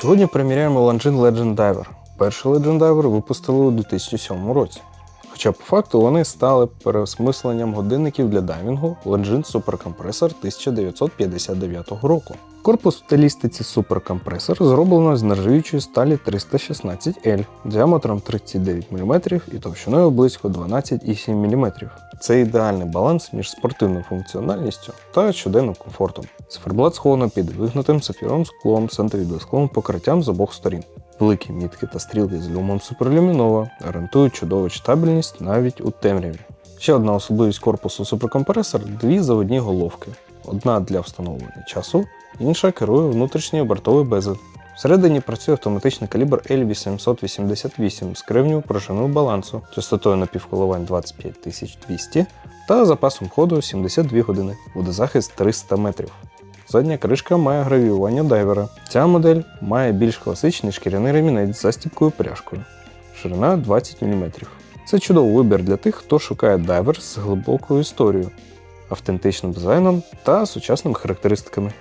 Сьогодні приміряємо Longines Legend Diver. Перший Legend Diver випустили у 2007 році. Хоча по факту вони стали переосмисленням годинників для дайвінгу Longines Supercompressor 1959 року. Корпус в стилістиці суперкомпресор зроблено з нержавіючої сталі 316L діаметром 39 мм і товщиною близько 12,7 мм. Це ідеальний баланс між спортивною функціональністю та щоденним комфортом. Циферблат сховано під вигнутим сапфіровим склом з антивідоскловим покриттям з обох сторін. Великі мітки та стрілки з люмом суперлюмінова гарантують чудову читабельність навіть у темряві. Ще одна особливість корпусу суперкомпресор дві заводні головки. Одна для встановлення часу, інша керує внутрішній обертовий безель. Всередині працює автоматичний калібр L888 з кривню пружиною балансу, частотою напівколивань 25200 та запасом ходу 72 години, водозахист 300 метрів. Задня кришка має гравіювання дайвера. Ця модель має більш класичний шкіряний ремінець з застібкою пряжкою. Ширина 20 мм. Це чудовий вибір для тих, хто шукає дайвер з глибокою історією, автентичним дизайном та сучасними характеристиками.